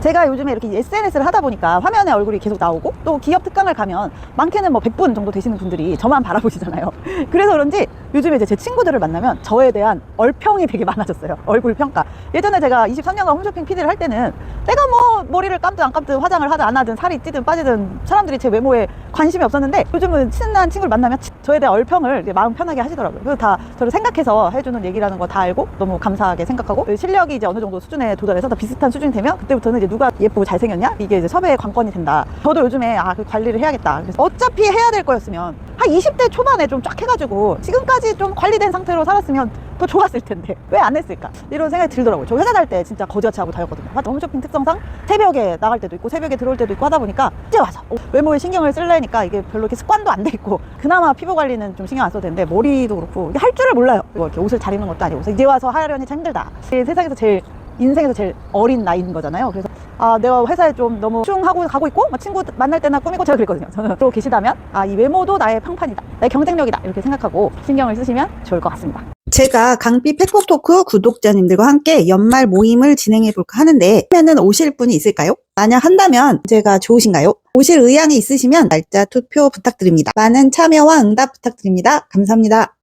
제가 요즘에 이렇게 SNS를 하다 보니까 화면에 얼굴이 계속 나오고 또 기업 특강을 가면 많게는 뭐 100분 정도 되시는 분들이 저만 바라보시잖아요. 그래서 그런지 요즘에 이제 제 친구들을 만나면 저에 대한 얼평이 되게 많아졌어요. 얼굴 평가. 예전에 제가 23년간 홈쇼핑 PD를 할 때는 내가 뭐 머리를 감든 안 감든 화장을 하든 안 하든 살이 찌든 빠지든 사람들이 제 외모에 관심이 없었는데 요즘은 친한 친구를 만나면 치- 저에 대한 얼평을 마음 편하게 하시더라고요. 그래서 다 저를 생각해서 해주는 얘기라는 거 다 알고 너무 감사하게 생각하고 그 실력이 이제 어느 정도 수준에 도달해서 다 비슷한 수준이 되면 그때부터는 이제 누가 예쁘고 잘생겼냐 이게 이제 섭외의 관건이 된다. 저도 요즘에 아 그 관리를 해야겠다. 그래서 어차피 해야 될 거였으면 한 20대 초반에 좀 쫙 해가지고 지금까지 좀 관리된 상태로 살았으면 더 좋았을 텐데 왜 안 했을까 이런 생각이 들더라고요. 저 회사 다닐 때 진짜 거지같이 하고 다녔거든요. 홈쇼핑 특성상 새벽에 나갈 때도 있고 새벽에 들어올 때도 있고 하다 보니까 이제 와서 어, 외모에 신경을 쓸래니까 이게 별로 이렇게 습관도 안 돼 있고 그나마 피부 관리는 좀 신경 안 써도 되는데 머리도 그렇고 할 줄을 몰라요. 뭐 이렇게 옷을 잘 입는 것도 아니고 이제 와서 하려니 참 힘들다. 세상에서 제일 인생에서 제일 어린 나이인 거잖아요. 그래서 아 내가 회사에 좀 너무 슝하고 가고 있고 막 친구 만날 때나 꾸미고 제가 그랬거든요. 저는 또 계시다면 아 이 외모도 나의 평판이다, 나의 경쟁력이다 이렇게 생각하고 신경을 쓰시면 좋을 것 같습니다. 제가 강비 팩폭 토크 구독자님들과 함께 연말 모임을 진행해 볼까 하는데 하면은 오실 분이 있을까요? 만약 한다면 제가 좋으신가요? 오실 의향이 있으시면 날짜 투표 부탁드립니다. 많은 참여와 응답 부탁드립니다. 감사합니다.